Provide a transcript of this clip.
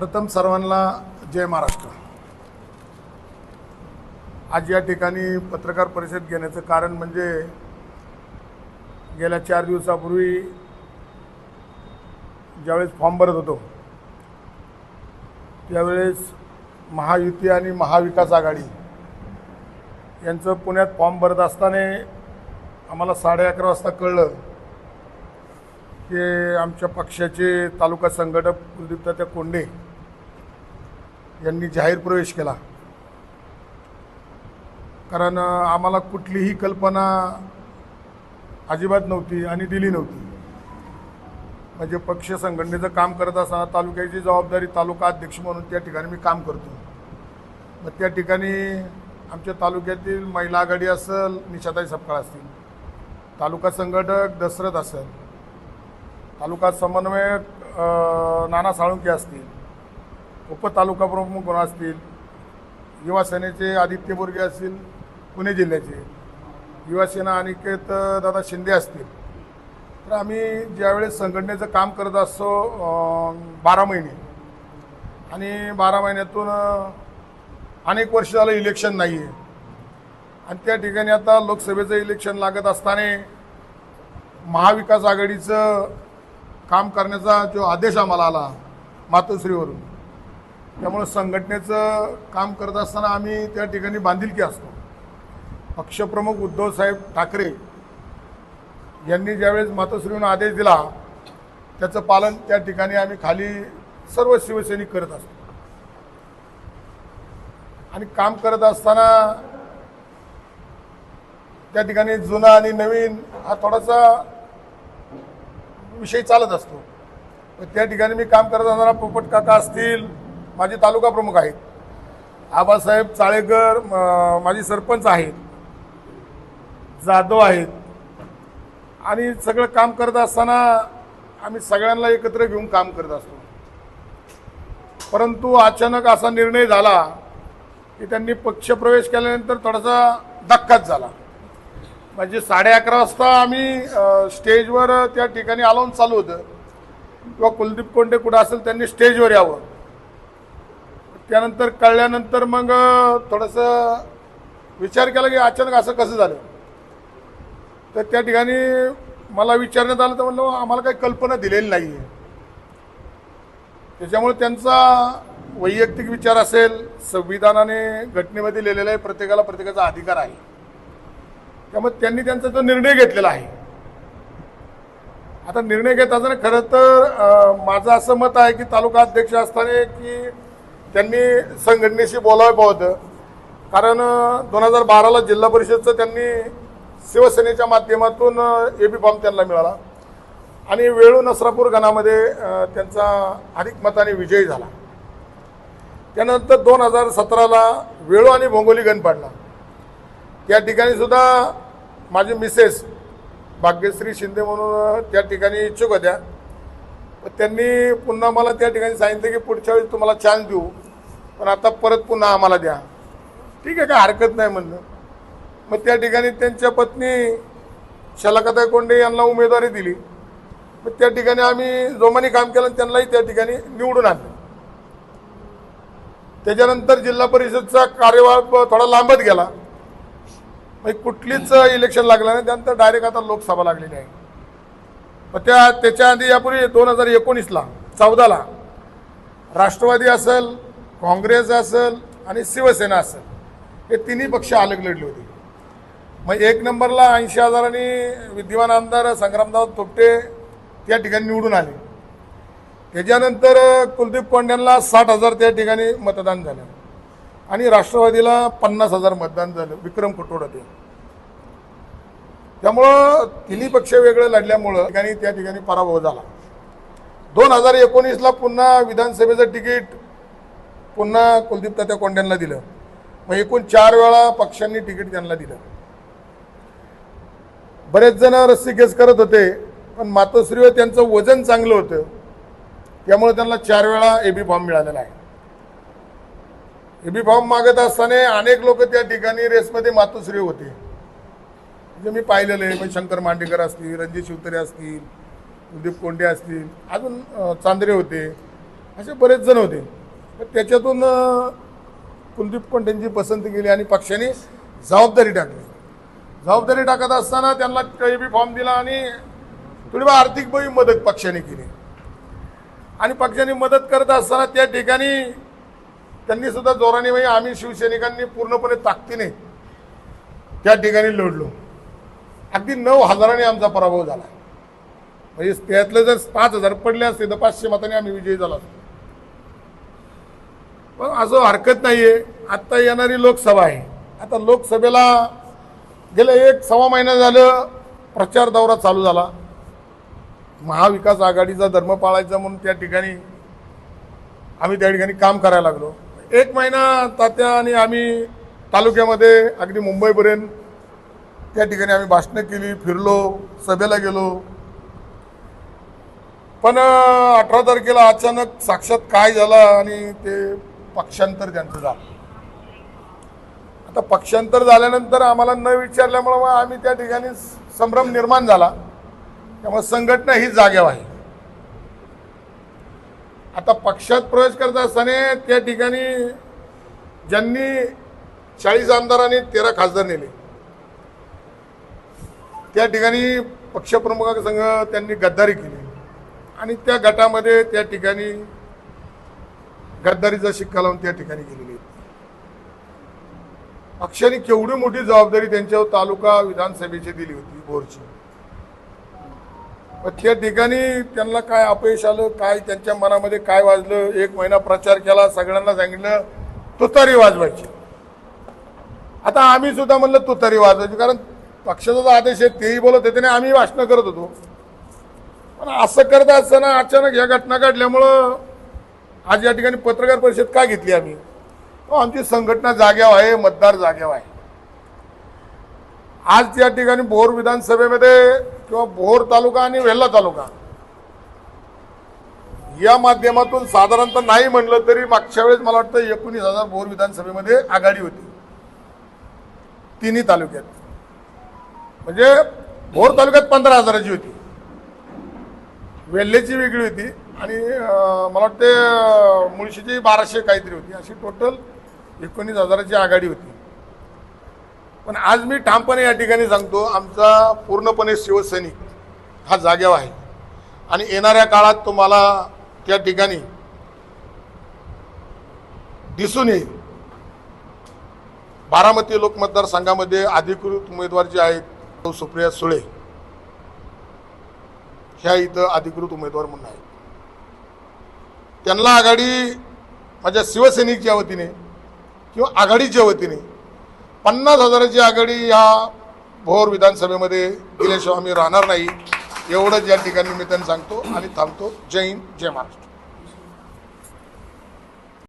प्रथम सर्वांना जय महाराष्ट्र. आज या ठिकाणी पत्रकार परिषद घेण्याचं कारण म्हणजे गेल्या चार दिवसापूर्वी ज्यावेळेस फॉर्म भरत होतो त्यावेळेस महायुती आणि महाविकास आघाडी यांचं पुण्यात फॉर्म भरत असताना आम्हाला साडे अकरा वाजता कळलं की आमच्या पक्षाचे तालुका संघटक कुलदीपतात्या कोंडे यांनी जाहीर प्रवेश केला. कारण आम्हाला कुठलीही कल्पना अजिबात नव्हती आणि दिली नव्हती. म्हणजे पक्ष संघटनेचं काम करत असताना तालुक्याची जबाबदारी तालुका अध्यक्ष म्हणून त्या ठिकाणी मी काम करतो. मग त्या ठिकाणी आमच्या तालुक्यातील महिला आघाडी असेल निशाताई सपकाळ असतील तालुका संघटक दशरथ असेल तालुका समन्वयक नाना साळुंके असतील उपतालुका प्रमुख कोण असतील युवा सेनेचे आदित्य बोरगे असतील पुणे जिल्ह्याचे. युवासेना अनिकेत दादा शिंदे असतील. तर आम्ही ज्यावेळेस संघटनेचं काम करत असतो बारा महिने. आणि बारा महिन्यातून अनेक वर्ष झालं इलेक्शन नाही आहे आणि त्या ठिकाणी आता लोकसभेचं इलेक्शन लागत असताना महाविकास आघाडीचं काम करण्याचा जो आदेश आम्हाला आला मातोश्रीवरून त्यामुळं संघटनेचं काम करत असताना आम्ही त्या ठिकाणी बांधिलकी असतो. पक्षप्रमुख उद्धवसाहेब ठाकरे यांनी ज्यावेळेस मातोश्रीहून आदेश दिला त्याचं पालन त्या ठिकाणी आम्ही खाली सर्व शिवसैनिक करत असतो. आणि काम करत असताना त्या ठिकाणी जुना आणि नवीन हा थोडासा विषय चालत असतो. तर त्या ठिकाणी मी काम करत असताना पोपट काका असतील माझे तालुका प्रमुख आहेत. आबासाहेब चाळेकर म- माझे सरपंच आहेत. जाधव आहेत. आणि सगळं काम करत असताना आम्ही सगळ्यांना एकत्र घेऊन काम करत असतो. परंतु अचानक असा निर्णय झाला की त्यांनी पक्षप्रवेश केल्यानंतर थोडासा धक्काच झाला. म्हणजे साडे अकरा वाजता आम्ही स्टेजवर त्या ठिकाणी आलावून चालू होतं. किंवा कुलदीप कोंडे कुठं असेल त्यांनी स्टेजवर यावं. त्यानंतर कळल्यानंतर मग थोडंसं विचार केला की अचानक असं कसं झालं? तर त्या ठिकाणी मला विचारण्यात आलं तर म्हणलं आम्हाला काही कल्पना दिलेली नाही आहे त्याच्यामुळे त्यांचा वैयक्तिक विचार असेल संविधानाने घटनेमध्ये लिहिलेला आहे प्रत्येकाला प्रत्येकाचा अधिकार आहे. त्यामुळे त्यांनी त्यांचा तो निर्णय घेतलेला आहे. आता निर्णय घेत असताना खरं तर माझं असं मत आहे की तालुका अध्यक्ष असताना की त्यांनी संघटनेशी बोलावं पावतं कारण दोन हजार बाराला जिल्हा परिषदचं त्यांनी शिवसेनेच्या माध्यमातून ए बी फॉर्म त्यांना मिळाला. आणि वेळू नसरापूर गणामध्ये त्यांचा अधिक मताने विजयी झाला. त्यानंतर दोन हजार सतराला वेळू आणि भोंगोली गण पाडला. त्या ठिकाणी सुद्धा माझी मिसेस भाग्यश्री शिंदे म्हणून त्या ठिकाणी इच्छुक होत्या. त्यांनी पुन्हा मला त्या ठिकाणी सांगितलं की पुढच्या वेळी तुम्हाला चान्स देऊ. पण आता परत पुन्हा आम्हाला द्या. ठीक आहे काय हरकत नाही म्हणलं. मग त्या ठिकाणी त्यांच्या पत्नी शलाकाताई कोंडे यांना उमेदवारी दिली. मग त्या ठिकाणी आम्ही जोमाने काम केलं आणि त्यांनाही त्या ठिकाणी निवडून आणलं. त्याच्यानंतर जिल्हा परिषदचा कार्यभार थोडा लांबत गेला. मग कुठलीच इलेक्शन लागलं नाही त्यानंतर डायरेक्ट आता लोकसभा लागलेली आहे. मग त्या त्याच्या आधी यापूर्वी दोन हजार एकोणीसला चौदाला राष्ट्रवादी असेल काँग्रेस असेल आणि शिवसेना असेल हे तिन्ही पक्ष अलग लढले होते. मग एक नंबरला ऐंशी हजारांनी विद्यमान आमदार संग्रामदाव तोपटे त्या ठिकाणी निवडून आले. त्याच्यानंतर कुलदीप कोंड्यांना साठ हजार त्या ठिकाणी मतदान झालं. आणि राष्ट्रवादीला पन्नास हजार मतदान झालं विक्रम कटोड होते त्यामुळं तिन्ही पक्ष वेगळं लढल्यामुळं ठिकाणी त्या ठिकाणी पराभव झाला. दोन हजार एकोणीसला पुन्हा विधानसभेचं तिकीट पुन्हा कुलदीप तात्या कोंड्यांना दिलं. मग एकूण चार वेळा पक्षांनी तिकीट त्यांना दिलं. बरेच जण रस्सी केस करत होते पण मातोश्रीवर त्यांचं वजन चांगलं होतं. त्यामुळे त्यांना चार वेळा एबी फॉर्म मिळालेला आहे. एबी फॉर्म मागत असताना अनेक लोक त्या ठिकाणी रेसमध्ये मातोश्री होते. म्हणजे मी पाहिलेलं आहे म्हणजे शंकर मांडेकर असतील रणजित शिवतरे असतील कुलदीप कोंडे असतील अजून चांदरे चांद्रे होते असे बरेच जण होते. पण त्याच्यातून कुलदीप पंडेंची पसंती केली आणि पक्षाने जबाबदारी टाकली. जबाबदारी टाकत असताना त्यांना काही बी फॉर्म दिला आणि थोडी आर्थिक बी मदत पक्षाने केली. आणि पक्षाने मदत करत असताना त्या ठिकाणी त्यांनी सुद्धा जोराने म्हणजे आम्ही शिवसैनिकांनी पूर्णपणे ताकदीने त्या ठिकाणी लढलो. अगदी नऊ हजाराने आमचा पराभव झाला. म्हणजे त्यातलं जर पाच हजार पडले असते तर पाचशे मताने आम्ही विजयी झालो असतो. पण असं हरकत नाही आहे आत्ता येणारी लोकसभा आहे. आता लोकसभेला गेल्या एक सव्वा महिना झालं प्रचार दौरा चालू झाला. महाविकास आघाडीचा धर्म पाळायचा म्हणून त्या ठिकाणी आम्ही त्या ठिकाणी काम करायला लागलो. एक महिना तात्या आणि आम्ही तालुक्यामध्ये अगदी मुंबईपर्यंत त्या ठिकाणी आम्ही भाषणं केली फिरलो सभेला गेलो. पण अठरा तारखेला अचानक साक्षात काय झाला आणि ते पक्षांतर त्यांचं झालं. आता पक्षांतर झाल्यानंतर आम्हाला न विचारल्यामुळं मग आम्ही त्या ठिकाणी संभ्रम निर्माण झाला. त्यामुळे संघटना ही जागेवर आहे. आता पक्षात प्रवेश करत असताना त्या ठिकाणी ज्यांनी चाळीस आमदारांनी तेरा खासदार नेले. त्या ठिकाणी पक्षप्रमुखासंघ त्यांनी गद्दारी केली. आणि त्या गटामध्ये त्या ठिकाणी गद्दारीचा शिक्का लावून त्या ठिकाणी गेलेली आहेत. पक्षाने केवढी मोठी जबाबदारी त्यांच्यावर तालुका विधानसभेची दिली होती बोरची. पण त्या ठिकाणी त्यांना काय अपयश आलं काय त्यांच्या मनामध्ये काय वाजलं एक महिना प्रचार केला सगळ्यांना सांगितलं तुतारी वाजवायची. आता आम्ही सुद्धा म्हणलं तुतारी वाजवायची कारण पक्षाचा जो आदेश आहे तेही बोलत होते आणि आम्ही भाषणं करत होतो. पण असं करत असताना अचानक ह्या घटना घडल्यामुळं आज या ठिकाणी पत्रकार परिषद का घेतली आम्ही? आमची संघटना जाग्यावर आहे मतदार जाग्यावर आहे. आज या ठिकाणी भोर विधानसभेमध्ये किंवा भोर तालुका आणि वेल्हा तालुका. या माध्यमातून साधारणतः नाही म्हणलं तरी मागच्या वेळेस मला वाटतं एकोणीस हजार भोर विधानसभेमध्ये आघाडी होती. तिन्ही तालुक्यात. म्हणजे भोर तालुक्यात पंधरा हजाराची होती. वेल्हेची वेगळी होती. आणि मला वाटते मुळशीची बाराशे काहीतरी होती. अशी टोटल एकोणीस हजाराची आघाडी होती. पण आज मी ठामपणे या ठिकाणी सांगतो आमचा पूर्णपणे शिवसैनिक हा जाग्यावर आहे. आणि येणाऱ्या काळात तुम्हाला त्या ठिकाणी दिसून येईल. बारामती लोक मतदारसंघामध्ये अधिकृत उमेदवार जे आहेत सुप्रिया सुळे. ह्या इथं अधिकृत उमेदवार म्हणून आहेत. त्यांना आघाडी माझ्या शिवसैनिकच्या वतीने किंवा आघाडीच्या वतीने पन्नास हजाराची आघाडी या भोर विधानसभेमध्ये दिल्याशिवाय आम्ही राहणार नाही. एवढंच या ठिकाणी मी त्यांना सांगतो आणि थांबतो. जय हिंद जय महाराष्ट्र.